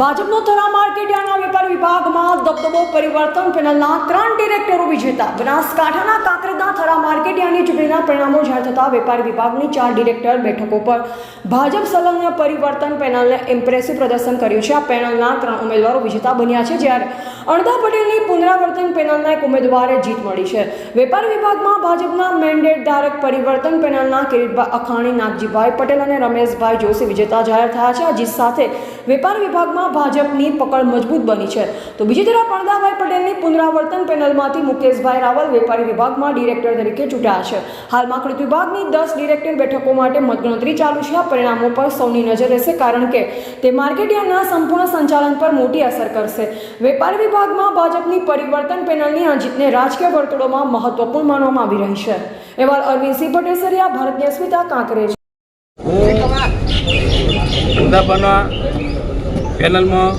ભાજપનો થરા માર્કેટિયાના વેપાર વિભાગમાં દબદબો પરિવર્તન પેનલના ત્રણ ડિરેક્ટરો વિજેતા. બનાસકાંઠાના કાંકરેદા થરા માર્કેટિયાની ચૂંટણીના પરિણામો જાહેર થતા વેપાર વિભાગની ચાર ડિરેક્ટર બેઠકો પર ભાજપ સંલગ્ન પરિવર્તન પેનલને ઇમ્પ્રેસિવ પ્રદર્શન કર્યું છે. આ પેનલના ત્રણ ઉમેદવારો વિજેતા બન્યા છે. જ્યારે અણધા પટેલની પુનરાવર્તન પેનલના એક ઉમેદવારે જીત મળી છે. વેપાર વિભાગમાં ભાજપના મેન્ડેટ ધારક પરિવર્તન પેનલના કિરીટભાઈ અખાણી, નાગજીભાઈ પટેલ અને રમેશભાઈ જોશી વિજેતા જાહેર થયા છે. આ જીત સાથે વેપાર વિભાગમાં ભાજપની પકડ મજબૂત બની છે. તો બીજી તરફ અણદાભાઈ પટેલની પુનરાવર્તન પેનલમાંથી મુકેશભાઈ રાવલ વેપારી વિભાગમાં ડિરેક્ટર તરીકે ચૂંટાયા છે. હાલમાં કૃત વિભાગની દસ ડિરેક્ટર બેઠકો માટે મતગણતરી ચાલુ છે. આ પરિણામો પર સૌની નજર રહેશે કારણ કે તે માર્કેટિયાના સંપૂર્ણ સંચાલન પર મોટી અસર કરશે. વેપાર વિભાગમાં ભાજપની પરિવર્તન પેનલની આ જીતને રાજકીય વર્તુળોમાં મહત્વપૂર્ણ માનવામાં આવી રહી છે. એવા અરવિંદસિંહ પટેલ સરિયા ભારતીય સ્મિતા કાંકરેજ. ઉદાપાના પેનલમાં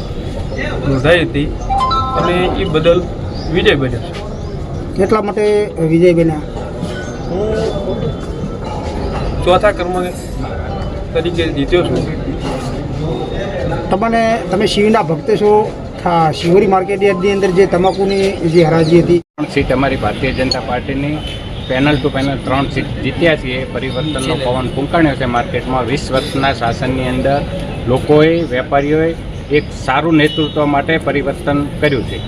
નોંધાઈ હતી. અને એ બદલ વિજય બન્યો છે. એટલા માટે વિજય બન્યા? હું ચોથા કર્મ તરીકે જીત્યો છું. તમને તમે શિવના ભક્ત છો. શિવરી માર્કેટ યાર્ડની અંદર જે તમાકુની જે હરાજી હતી. ત્રણ સીટ અમારી ભારતીય જનતા પાર્ટીની. પેનલ ટુ પેનલ ત્રણ સીટ જીત્યા છીએ. પરિવર્તનનો પવન ફૂંકાણ્યો છે માર્કેટમાં. વીસ વર્ષના શાસનની અંદર લોકોએ, વેપારીઓએ એક સારું નેતૃત્વ માટે પરિવર્તન કર્યું છે.